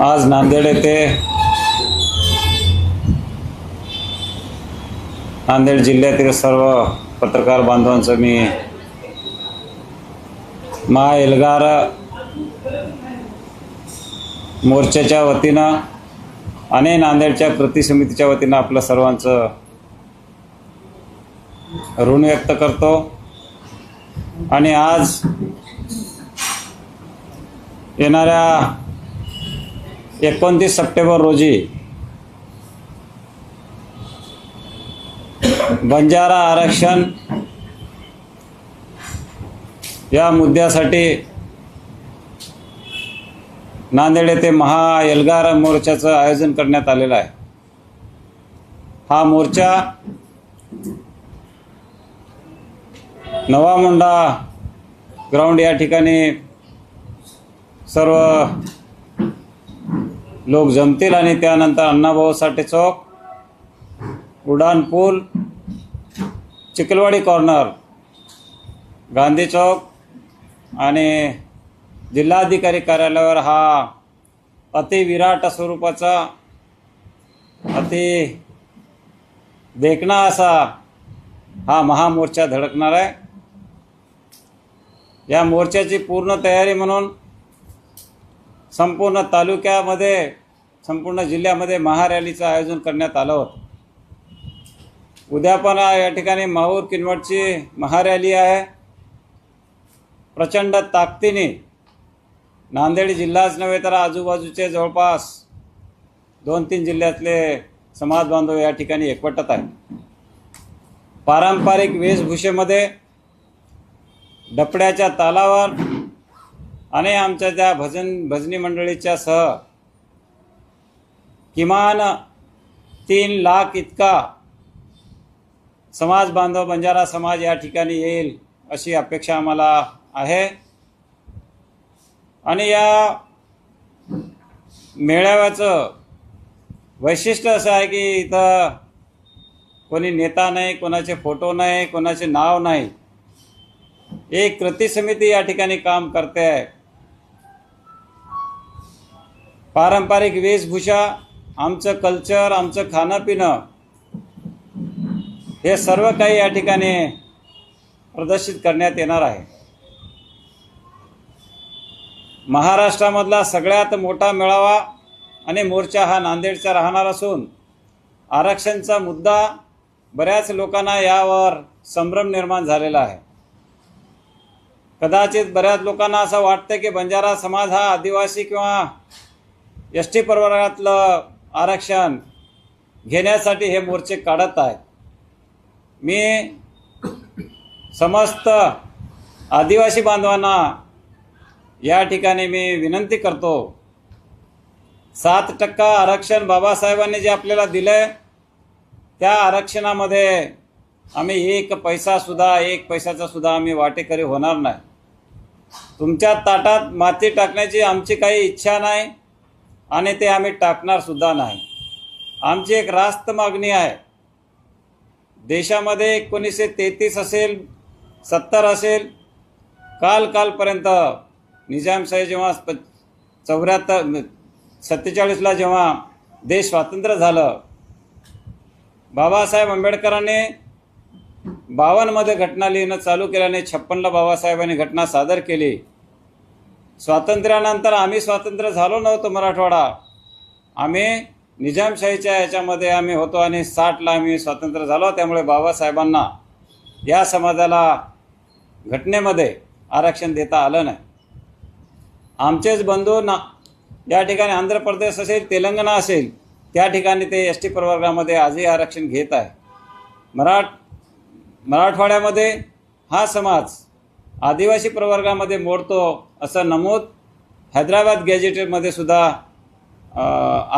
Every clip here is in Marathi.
आज नांदेड येथे नांदेड जिल्ह्यातील सर्व पत्रकार बांधवांचं मी मा एल्गार मोर्चाच्या वतीनं आणि नांदेडच्या कृती समितीच्या वतीनं आपलं सर्वांचं ऋण व्यक्त करतो. आणि आज येणाऱ्या एकोणतीस सप्टेंबर रोजी बंजारा आरक्षण या मुद्द्यासाठी नांदेड येथे महा एल्गार मोर्चाचं आयोजन करण्यात आलेलं आहे. हा मोर्चा नवा मुंडा ग्राउंड या ठिकाणी सर्व लोक जमतील आणि त्यानंतर अण्णाभाऊ साठे चौक उडान पूल चिखलवाडी कॉर्नर गांधी चौक आणि जिल्हाधिकारी कार्यालयावर हा अतिविराट स्वरूपाचा अति देखणा असा हा महामोर्चा धडकणार आहे. या मोर्चाची पूर्ण तयारी म्हणून संपूर्ण तालुक्यामध्ये संपूर्ण जिल्ह्यामध्ये महारॅलीचं आयोजन करण्यात आलं होतं. उद्या पण या ठिकाणी माहूर किनवटची महारॅली आहे. प्रचंड ताकदीने नांदेड जिल्हाच नव्हे तर आजूबाजूचे जवळपास दोन तीन जिल्ह्यातले समाज बांधव या ठिकाणी एकवटत आहेत. पारंपरिक वेशभूषेमध्ये डपड्याच्या तालावर आणि आमच्या त्या भजन भजनी मंडळीच्या सह किमान तीन लाख इतका समाज बांधव बंजारा समाज या ठिकाणी येईल अशी अपेक्षा आम्हाला आहे. आणि या मेळाव्याचं वैशिष्ट्य असं आहे की इथं कोणी नेता नाही कोणाचे फोटो नाही कोणाचे नाव नाही. एक कृती समिती या ठिकाणी काम करते. आहे पारंपरिक वेशभूषा आमचं कल्चर आमचं खाणं पिणं हे सर्व काही या ठिकाणी प्रदर्शित करण्यात येणार आहे. महाराष्ट्रामधला सगळ्यात मोठा मेळावा आणि मोर्चा हा नांदेडचा राहणार असून आरक्षणचा मुद्दा बऱ्याच लोकांना यावर संभ्रम निर्माण झालेला आहे. कदाचित बऱ्याच लोकांना असं वाटतं की बंजारा समाज हा आदिवासी किंवा एस टी परवान्यातलं आरक्षण घेण्यासाठी हे मोर्चे काढत आहेत. मी समस्त आदिवासी बांधवांना या ठिकाणी मी विनंती करतो सात टक्का आरक्षण बाबासाहेबांनी जे आपल्याला दिलं आहे त्या आरक्षणामध्ये आम्ही एक पैसासुद्धा एक पैशाचासुद्धा आम्ही वाटेकरी होणार नाही. तुमच्या ताटात माती टाकण्याची आमची काही इच्छा नाही. आणि ते आम्ही टाकणार सुद्धा नाही. आमची एक रास्त मागणी आहे. देशामध्ये एकोणीसशे तेहतीस असेल सत्तर असेल काल कालपर्यंत निजामशाही जेव्हा चौऱ्याहत्तर सत्तेचाळीसला जेव्हा देश स्वातंत्र्य झालं बाबासाहेब आंबेडकरांनी बावनमध्ये घटना लिहिणं चालू केल्याने छप्पनला बाबासाहेबांनी घटना सादर केली. स्वातंत्र्यानंतर आम्ही स्वातंत्र्य झालो नव्हतो मराठवाडा. आम्ही निजामशाहीच्या याच्यामध्ये आम्ही होतो आणि साठला आम्ही स्वातंत्र्य झालो. त्यामुळे बाबासाहेबांना या समाजाला घटनेमध्ये आरक्षण देता आलं नाही. आमचेच बंधू ना या ठिकाणी आंध्र प्रदेश असेल तेलंगणा असेल त्या ठिकाणी ते एस टी प्रवर्गामध्ये आजही आरक्षण घेत आहे. मराठ मराठवाड्यामध्ये हा समाज आदिवासी प्रवर्गामध्ये मोडतो असं नमूद हैदराबाद गॅजेटमध्ये सुद्धा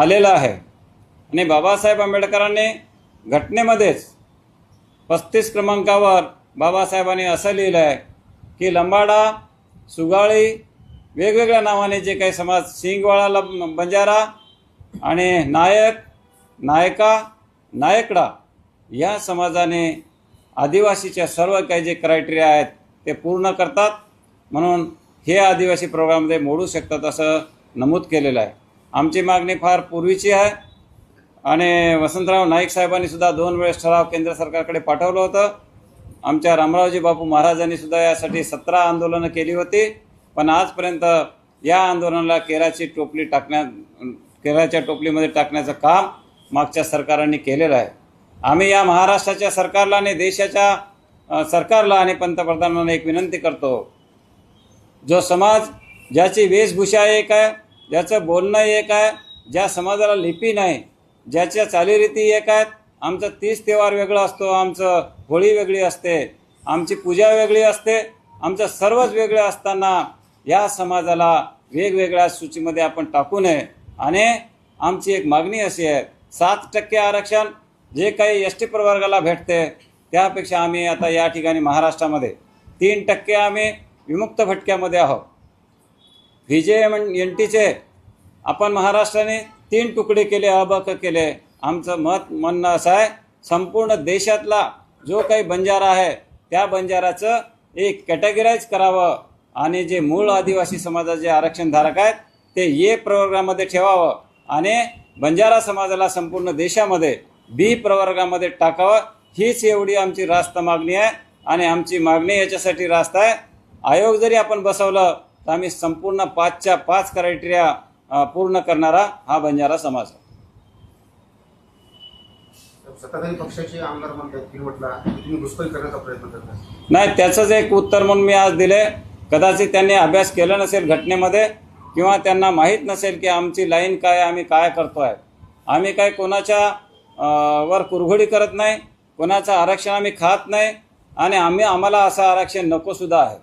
आलेलं आहे. आणि बाबासाहेब आंबेडकरांनी घटनेमध्येच पस्तीस क्रमांकावर बाबासाहेबांनी असं लिहिलं आहे की लंबाडा सुगाळी वेगवेगळ्या नावाने जे काही समाज सिंगवाळा लं बंजारा आणि नायक नायका नायकडा या समाजाने आदिवासीच्या सर्व काही जे क्रायटेरिया आहेत ते पूर्ण करतात. म्हणून हे आदिवासी प्रोग्राममध्ये मोडू शकतात असं नमूद केलेलं आहे. आमची मागणी फार पूर्वीची आहे आणि वसंतराव नाईक साहेबांनी सुद्धा दोन वेळेस ठराव केंद्र सरकारकडे पाठवलं होतं. आमच्या रामरावजी बापू महाराजांनी सुद्धा यासाठी सतरा आंदोलनं केली होती. पण आजपर्यंत या आंदोलनाला केराची टोपली टाकण्या केराच्या टोपलीमध्ये टाकण्याचं काम मागच्या सरकारांनी केलेलं आहे. आम्ही या महाराष्ट्राच्या सरकारला आणि देशाच्या सरकारला आणि पंतप्रधानांना एक विनंती करतो जो समाज ज्याची वेशभूषा एक आहे ज्याचं बोलणं एक आहे ज्या समाजाला लिपी नाही ज्याच्या चालीरीती एक आहेत आमचं तीज त्योहार वेगळं असतो आमचं होळी वेगळी असते आमची पूजा वेगळी असते आमचं सर्वच वेगळं असताना या समाजाला वेगवेगळ्या सूचीमध्ये आपण टाकू नये. आणि आमची एक मागणी अशी आहे सात टक्के आरक्षण जे काही एस टी प्रवर्गाला भेटते त्यापेक्षा आम्ही आता या ठिकाणी महाराष्ट्रामध्ये तीन टक्के आम्ही विमुक्त भटक्यामध्ये आहोत. व्ही जे एम एन टीचे आपण महाराष्ट्राने तीन तुकडे केले अबक केले. आमचं मत म्हणणं असं आहे संपूर्ण देशातला जो काही बंजारा आहे त्या बंजाराचं एक कॅटेगराईज करावं आणि जे मूळ आदिवासी समाजाचे आरक्षणधारक आहेत ते ये प्रवर्गामध्ये ठेवावं आणि बंजारा समाजाला संपूर्ण देशामध्ये बी प्रवर्गामध्ये टाकावं. हीच एवढी आमची रास्त मागणी आहे आणि आमची मागणी याच्यासाठी रास्त आहे. आयोग जरी आपण बसवलं तर आम्ही संपूर्ण पाचच्या पाच क्रायटेरिया पूर्ण करणारा हा बंजारा समाज आहे. सत्ताधारी पक्षाचे आमदार म्हणतात की म्हटला तुम्ही घुसखोरी करण्याचा प्रयत्न करताय नाही त्याचंच एक उत्तर म्हणून मी आज दिले कदाचित त्यांनी अभ्यास केला नसेल घटनेमध्ये किंवा त्यांना माहीत नसेल की आमची लाईन काय आम्ही काय करतो आहे आम्ही काय कोणाच्या वर कुरघोडी करत नाही कोणाचं आरक्षण आम्ही खात नाही आणि आम्ही आम्हाला असं आरक्षण नको सुद्धा आहे.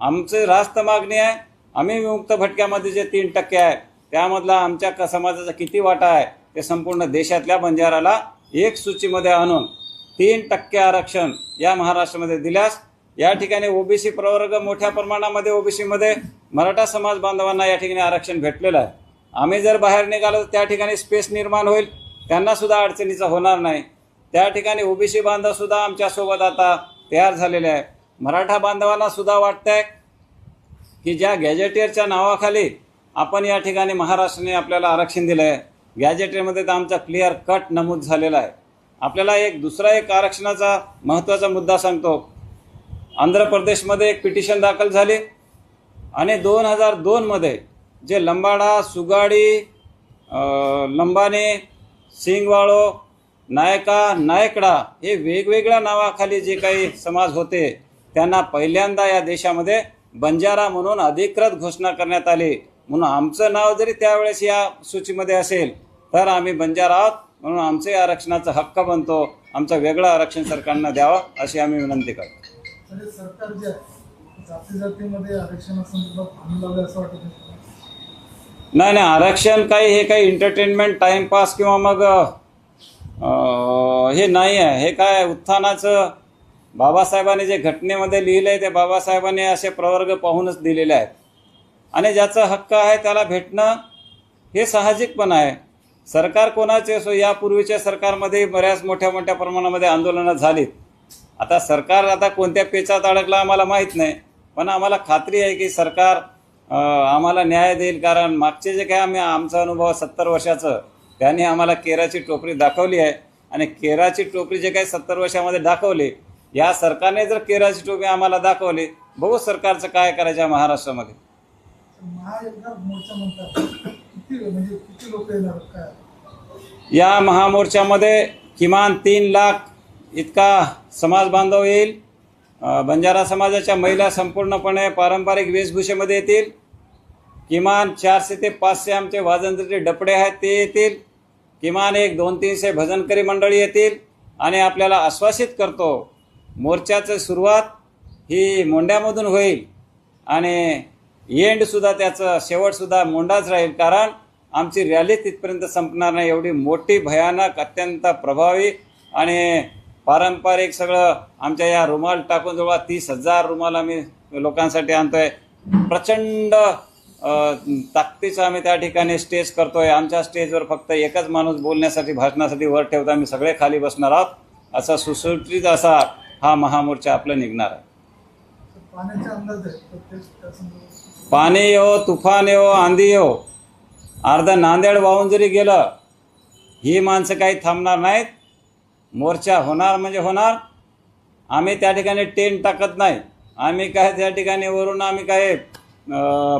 आमचं रास्त मागणी आहे. आम्ही विमुक्त भटक्यामध्ये जे तीन टक्के आहे त्यामधला आमच्या क- समाजाचा किती वाटा आहे ते संपूर्ण देशातल्या बंजाराला एक सूचीमध्ये आणून तीन टक्के आरक्षण या महाराष्ट्रामध्ये दिल्यास या ठिकाणी ओबीसी प्रवर्ग मोठ्या प्रमाणामध्ये ओबीसीमध्ये मराठा समाज बांधवांना या ठिकाणी आरक्षण भेटलेलं आहे. आम्ही जर बाहेर निघालो तर त्या ठिकाणी स्पेस निर्माण होईल त्यांना सुद्धा अडचणीचं होणार नाही. त्या ठिकाणी ओबीसी बांधवसुद्धा आमच्यासोबत आता तयार झालेले आहे मराठा बांधवांना सुद्धा वाटतंय की ज्या गॅजेटियरच्या नावाखाली आपण या ठिकाणी महाराष्ट्राने आपल्याला आरक्षण दिलं आहे गॅजेटरीमध्ये तर आमचा क्लिअर कट नमूद झालेला आहे. आपल्याला एक दुसरा एक आरक्षणाचा महत्त्वाचा मुद्दा सांगतो. आंध्र प्रदेशमध्ये एक पिटिशन दाखल झाली आणि दोन हजार दोनमध्ये जे लंबाडा सुगाडी लंबाने सिंगवाळो नायका नायकडा हे वेगवेगळ्या नावाखाली जे काही समाज होते त्यांना पहिल्यांदा या देशामध्ये बंजारा म्हणून अधिकृत घोषणा करण्यात आली. म्हणून आमचं नाव जरी त्यावेळेस या सूचीमध्ये असेल तर आम्ही बंजारा आहोत. म्हणून आमचे आरक्षणाचा हक्क बनतो. आमचं वेगळं आरक्षण सरकारनं द्यावं अशी आम्ही विनंती करतो. सरकार जे जाती जातीमध्ये नाही? नाही आरक्षण काही हे काही एंटरटेनमेंट टाइमपास किंवा मग हे नाही आहे हे काय उत्थानाचं बाबासाहेबांनी जे घटनेमध्ये लिहिलं आहे ते बाबासाहेबांनी असे प्रवर्ग पाहूनच दिलेले आहेत. आणि ज्याचा हक्क आहे त्याला भेटणं हे साहजिक पण आहे. सरकार कोणाचे असो यापूर्वीच्या सरकारमध्ये बऱ्याच मोठ्या मोठ्या प्रमाणामध्ये आंदोलनं झालीत. आता सरकार आता कोणत्या पेचात अडकला आम्हाला माहीत नाही. पण आम्हाला खात्री आहे की सरकार आम्हाला न्याय देईल. कारण मागचे जे काय आम्ही आमचा अनुभव सत्तर वर्षाचं त्यांनी आम्हाला केराची टोपरी दाखवली आहे. आणि केराची टोपरी जे काही सत्तर वर्षामध्ये दाखवली या सरकारने जर केराची टोपरी आम्हाला दाखवली बघू सरकारचं काय करायचं आहे महाराष्ट्रामध्ये. म्हणजे या महामोर्चामध्ये किमान तीन लाख इतका समाज बांधव येईल. बंजारा समाजाच्या महिला संपूर्णपणे पारंपरिक वेशभूषेमध्ये येतील. किमान चारशे ते पाचशे आमचे वाजंत्रीचे डपडे आहेत ते येतील. किमान एक दोन तीनशे भजनकरी मंडळी येतील. आणि आपल्याला आश्वासित करतो मोर्चाचं सुरुवात ही मोंड्यामधून होईल आणि एंडसुद्धा त्याचं शेवटसुद्धा मोंडाच राहील. कारण आमची रॅली तिथपर्यंत संपणार नाही. एवढी मोठी भयानक अत्यंत प्रभावी आणि पारंपरिक सगळं आमच्या या रुमाल टाकून जवळ तीस हजार रुमाल आम्ही लोकांसाठी आणतोय. प्रचंड ताकदीचं आम्ही त्या ठिकाणी स्टेज करतोय. आमच्या स्टेजवर फक्त एकच माणूस बोलण्यासाठी भाषणासाठी वर ठेवतो आम्ही सगळे खाली बसणार आहोत. असा सुसुटीत असा हा महामोर्चा आपला निघणार आहे. पाणी येवो तुफान येवो आंधी येवो. अर्ध नांदेड वाहून जरी गेलं ही माणसं काही थांबणार नाहीत. मोर्चा होणार म्हणजे होणार. आम्ही त्या ठिकाणी टेंट टाकत नाही. आम्ही काय त्या ठिकाणी वरून आम्ही काय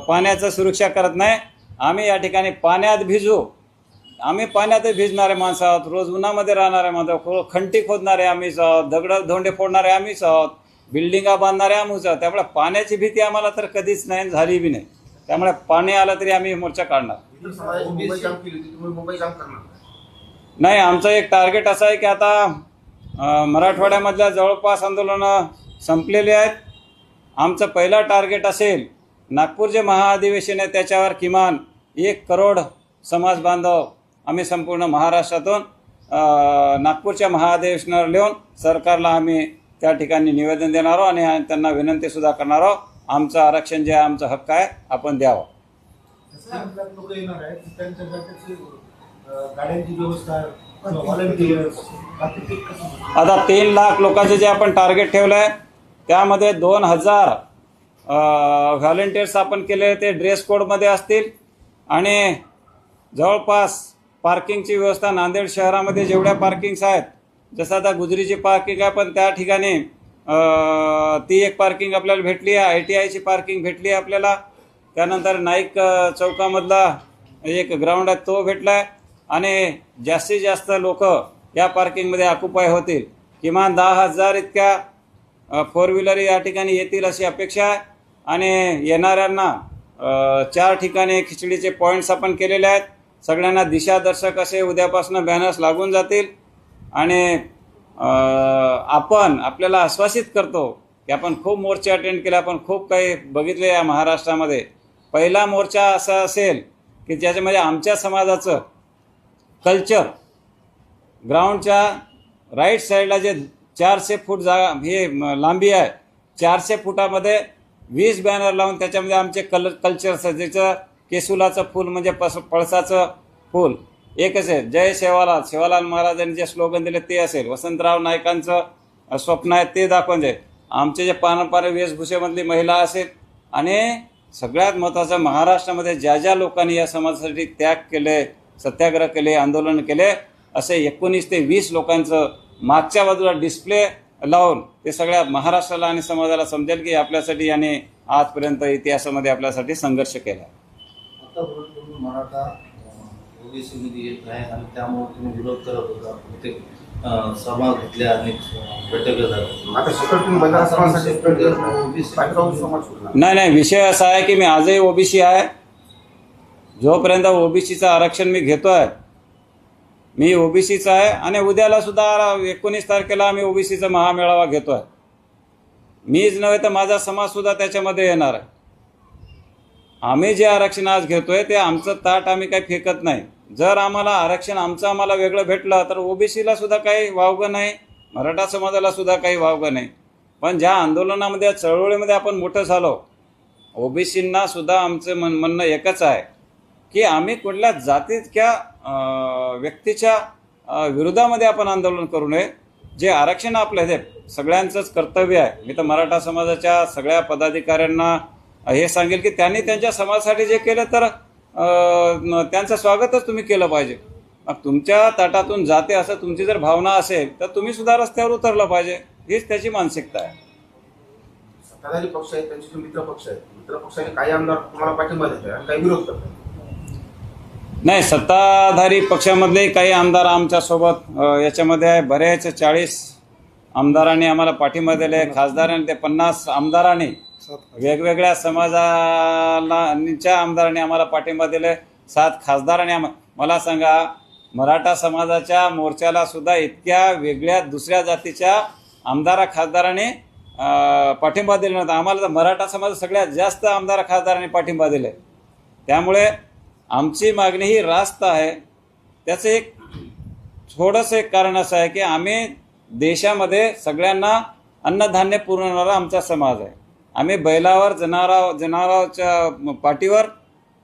पाण्याचं सुरक्षा करत नाही. आम्ही या ठिकाणी पाण्यात भिजू आम्ही पाण्यातच भिजणारे माणसं आहोत रोज उन्हामध्ये राहणारे माणसं आहोत. खंटी खोदणारे आम्हीच आहोत दगड धोंडे फोडणारे आम्हीच आहोत बिल्डिंगा बांधणारे आम्हीच आहोत. त्यामुळे पाण्याची भीती आम्हाला तर कधीच नाही झाली बी नाही. त्यामुळे पाणी आलं तरी आम्ही मोर्चा काढणार. नाही आमचं एक टार्गेट असं आहे की आता मराठवाड्यामधल्या जवळपास आंदोलनं संपलेली आहेत. आमचं पहिलं टार्गेट असेल नागपूर जे महाअधिवेशन आहे त्याच्यावर किमान एक करोड समाज बांधव आम्ही संपूर्ण महाराष्ट्रातून नागपूरच्या महाअधिवेशनावर लिहून सरकारला आम्ही त्या ठिकाणी निवेदन देणार आहोत आणि त्यांना विनंतीसुद्धा करणार आहोत. आमचं आरक्षण जे आहे आमचा हक्क आहे आपण द्यावं. आता तीन लाख लोकांचं जे आपण टार्गेट ठेवलं आहे त्यामध्ये दोन हजार व्हॉलेंटियर्स आपण केले ते ड्रेस कोडमध्ये असतील. आणि जवळपास पार्किंगची व्यवस्था नांदेड शहरामध्ये जेवढ्या पार्किंग्स आहेत जसं आता गुजरीची पार्किंग आहे पण त्या ठिकाणी ती एक पार्किंग आपल्याला भेटली आहे आय टी आयची पार्किंग भेटली आहे आपल्याला. त्यानंतर नाईक चौकामधला एक ग्राउंड आहे तो भेटला आहे आणि जास्तीत जास्त लोक या पार्किंगमध्ये ऑक्युपाय होतील. किमान दहा हजार इतक्या फोर व्हीलर या ठिकाणी येतील अशी अपेक्षा आहे. आणि येणाऱ्यांना चार ठिकाणी खिचडीचे पॉईंट्स आपण केलेले आहेत. सगळ्यांना दिशादर्शक असे उद्यापासून बॅनर्स लागून जातील. आणि आपण आपल्याला आश्वासित करतो की आपण खूप मोर्चे अटेंड केले आपण खूप काही बघितले या महाराष्ट्रामध्ये. पहिला मोर्चा असा असेल की ज्याच्यामध्ये म्हणजे आमच्या समाजाचं कल्चर ग्राउंडच्या राईट साईडला जे चारशे फूट जागा हे लांबी आहे चारशे फुटामध्ये वीस बॅनर लावून त्याच्यामध्ये आमचे कल कल्चर ज्याचं केसुलाचं फूल म्हणजे पस पळसाचं फूल. एकच आहे जय सेवालाल शेवालाल महाराजांनी जे स्लोगन दिले ते असेल. वसंतराव नायकांचं स्वप्न आहे ते दाखवून जाईल आमचे जे पारंपरिक वेशभूषेमधली महिला असेल आणि सगळ्यात महत्त्वाचं महाराष्ट्रामध्ये ज्या ज्या लोकांनी या समाजासाठी त्याग केले सत्याग्रह केले आंदोलन केले असे एकोणीस ते वीस लोकांचं मागच्या बाजूला डिस्प्ले लावून ते सगळ्या महाराष्ट्राला आणि समाजाला समजेल की आपल्यासाठी याने आजपर्यंत इतिहासामध्ये आपल्यासाठी संघर्ष केला. आता तुम्ही मराठा ओबीसी मध्ये येत आहे आणि त्यामुळे तुम्ही विरोध करत होता. ते अं, सभा घेतल्या आणि बैठक झाल्या नाही नाही विषय असा आहे की मी आजही ओबीसी आहे. जोपर्यंत ओबीसीचं आरक्षण मी घेतोय मी ओबीसीचा आहे आणि उद्याला सुद्धा एकोणीस तारखेला आम्ही ओबीसीचा महामेळावा घेतोय. मीच नव्हे तर माझा समाज सुद्धा त्याच्यामध्ये येणार आहे. आम्ही जे आरक्षण आज घेतोय ते आमचं ताट आम्ही काही फेकत नाही. जर आम्हाला आरक्षण आमचं आम्हाला वेगळं भेटलं तर ओबीसीला सुद्धा काही वावगं नाही मराठा समाजाला सुद्धा काही वावगं नाही. पण ज्या आंदोलनामध्ये चळवळीमध्ये आपण मोठं झालो ओबीसींना सुद्धा आमचं मन म्हणणं एकच आहे की आम्ही कुठल्या जातीच्या व्यक्तीच्या विरोधामध्ये आपण आंदोलन करू नये. जे आरक्षण आपलं हे सगळ्यांचंच कर्तव्य आहे. मी तर मराठा समाजाच्या सगळ्या पदाधिकाऱ्यांना हे सांगेल की त्यांनी त्यांच्या समाजासाठी जे केलं तर त्यांचं स्वागतच तुम्ही केलं पाहिजे. मग तुमच्या ताटातून जाते असं तुमची जर भावना असेल तर तुम्ही सुद्धा रस्त्यावर उतरलं पाहिजे. हीच त्याची मानसिकता आहे. सत्ताधारी पक्ष आहेत त्यांचे जे मित्र पक्ष आहेत. मित्र पक्षाने काही आमदार तुम्हाला पाठिंबा देत आहे आणि काही विरोध करतात नाही सत्ताधारी पक्षामधले काही आमदार आमच्यासोबत अ, याच्यामध्ये आहे. बरेच चाळीस आमदारांनी आम्हाला पाठिंबा दिले. खासदारांनी ते पन्नास आमदारांनी वेगवेगळ्या समाजाच्या आमदारांनी आम्हाला पाठिंबा दिले सात खासदारांनी आम्हा मला सांगा मराठा समाजाच्या मोर्चाला सुद्धा इतक्या वेगळ्या दुसऱ्या जातीच्या आमदारा खासदारांनी पाठिंबा दिला नव्हता. आम्हाला तर मराठा समाज सगळ्यात जास्त आमदार खासदारांनी पाठिंबा दिले त्यामुळे आमची मागणी ही रास्त आहे. त्याचं एक थोडंसं एक कारण असं आहे की आम्ही देशामध्ये सगळ्यांना अन्नधान्य पुरवणारा आमचा समाज आहे. आम्ही बैलावर जनावरा जनावराच्या पाठीवर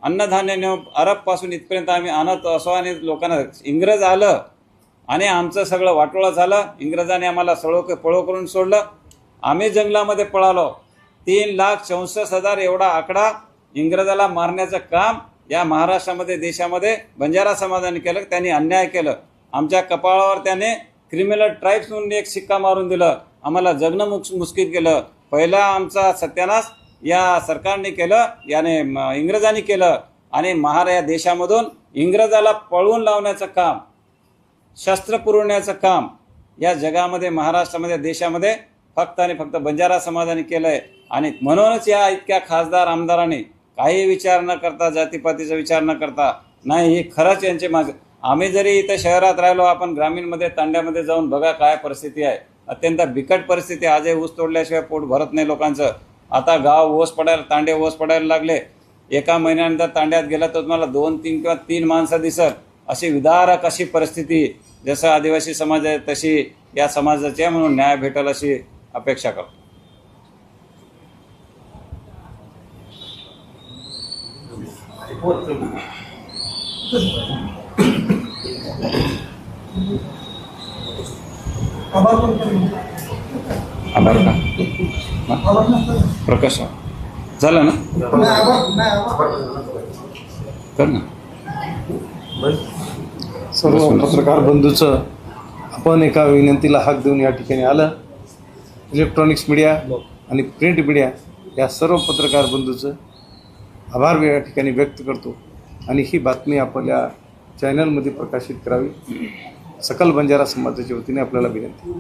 अन्नधान्य नेऊन अरबपासून इथपर्यंत आम्ही आणत असो आणि लोकांना इंग्रज आलं आणि आमचं सगळं वाटोळं झालं. इंग्रजांनी आम्हाला सळो पळो करून सोडलं. आम्ही जंगलामध्ये पळालो. तीन लाख चौसष्ट हजार एवढा आकडा इंग्रजाला मारण्याचं काम या महाराष्ट्रामध्ये देशामध्ये बंजारा समाजाने केलं. त्यांनी अन्याय केलं. आमच्या कपाळावर त्याने क्रिमिनल ट्राईब्स म्हणून एक शिक्का मारून दिलं. आम्हाला जगणं मुस मुस्किल केलं. पहिला आमचा सत्यानाश या सरकारने केलं याने म- इंग्रजांनी केलं आणि महारा या देशामधून इंग्रजाला पळवून लावण्याचं काम शस्त्र पुरवण्याचं काम या जगामध्ये महाराष्ट्रामध्ये देशामध्ये फक्त आणि फक्त बंजारा समाजाने केलं आहे आणि म्हणूनच या इतक्या खासदार आमदारांनी काही विचार न करता जातीपातीचा विचार न करता नाही हे खरंच यांचे माग. आम्ही जरी इथं शहरात राहिलो आपण ग्रामीणमध्ये तांड्यामध्ये जाऊन बघा काय परिस्थिती आहे. अत्यंत बिकट परिस्थिती आजही ऊस तोडल्याशिवाय पोट भरत नाही लोकांचं. आता गाव ओस पडायला तांडे ओस पडायला लागले. एका महिन्यानंतर तांड्यात गेला तर तुम्हाला दोन तीन किंवा तीन माणसं दिसत अशी विदारक अशी परिस्थिती जसं आदिवासी समाज आहे तशी या समाजाची आहे म्हणून न्याय भेटेल अशी अपेक्षा करतो. Thank you. आभार का. प्रकाश झालं ना? कर ना. सर्व पत्रकार बंधूचं आपण एका विनंतीला हाक देऊन या ठिकाणी आलं. इलेक्ट्रॉनिक्स मीडिया आणि प्रिंट मीडिया या सर्व पत्रकार बंधूचं आभार या ठिकाणी व्यक्त करतो. आणि ही बातमी आपल्या चॅनलमध्ये प्रकाशित करावी. सकल बंजारा समाजाच्या वतीने आपल्याला विनंती.